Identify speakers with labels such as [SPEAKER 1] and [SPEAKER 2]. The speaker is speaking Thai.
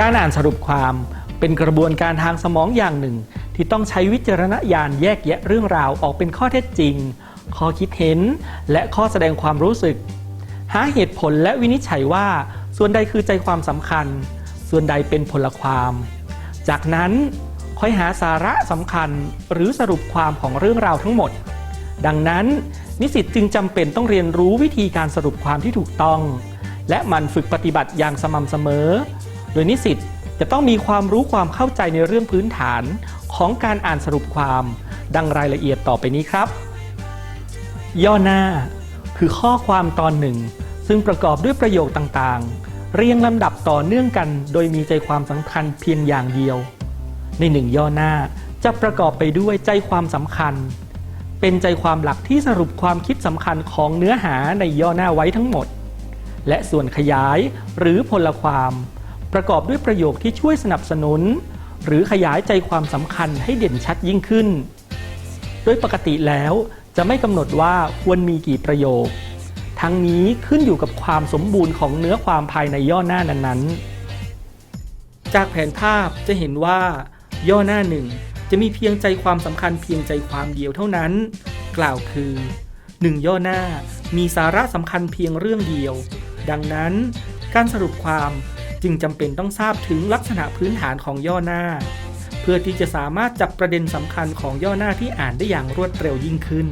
[SPEAKER 1] การอ่านสรุปความเป็นกระบวนการทางสมองอย่างหนึ่ง ที่ต้องใช้วิจารณญาณแยกแยะเรื่องราวออกเป็นข้อเท็จจริง ข้อคิดเห็น และข้อแสดงความรู้สึก หาเหตุผลและวินิจฉัยว่า ส่วนใดคือใจความสำคัญ ส่วนใดเป็นผลความ จากนั้นค่อยหาสาระสำคัญหรือสรุปความของเรื่องราวทั้งหมด ดังนั้น นิสิตจึงจำเป็นต้องเรียนรู้วิธีการสรุปความที่ถูกต้อง และมันฝึกปฏิบัติอย่างสม่ำเสมอ ดยนิสิตจะต้องมีความรู้ความเข้าใจในเรื่องพื้นฐานของการอ่านสรุปความดังรายละเอียดต่อไปนี้ครับ ย่อหน้า คือข้อความตอนหนึ่ง ซึ่งประกอบด้วยประโยคต่างๆ เรียงลำดับต่อเนื่องกัน โดยมีใจความสำคัญเพียงอย่างเดียว ในหนึ่งย่อหน้าจะประกอบไปด้วยใจความสำคัญ เป็นใจความหลักที่สรุปความคิดสำคัญของเนื้อหาในย่อหน้าไว้ทั้งหมด และส่วนขยายหรือพลความ ประกอบด้วยประโยคที่ช่วยสนับสนุน หรือขยายใจความสำคัญให้เด่นชัดยิ่งขึ้น โดยปกติแล้วจะไม่กำหนดว่าควรมีกี่ประโยค ทั้งนี้ขึ้นอยู่กับความสมบูรณ์ของเนื้อความภายในย่อหน้านั้นๆ จากแผนภาพจะเห็นว่า ย่อหน้าหนึ่งจะมีเพียงใจความสำคัญเพียงใจความเดียวเท่านั้น กล่าวคือ 1 ย่อหน้ามีสาระสำคัญเพียงเรื่องเดียว ดังนั้น การสรุปความ จึงจำเป็นต้องทราบถึงลักษณะพื้นฐานของย่อหน้า เพื่อที่จะสามารถจับประเด็นสำคัญของย่อหน้าที่อ่านได้อย่างรวดเร็วยิ่งขึ้น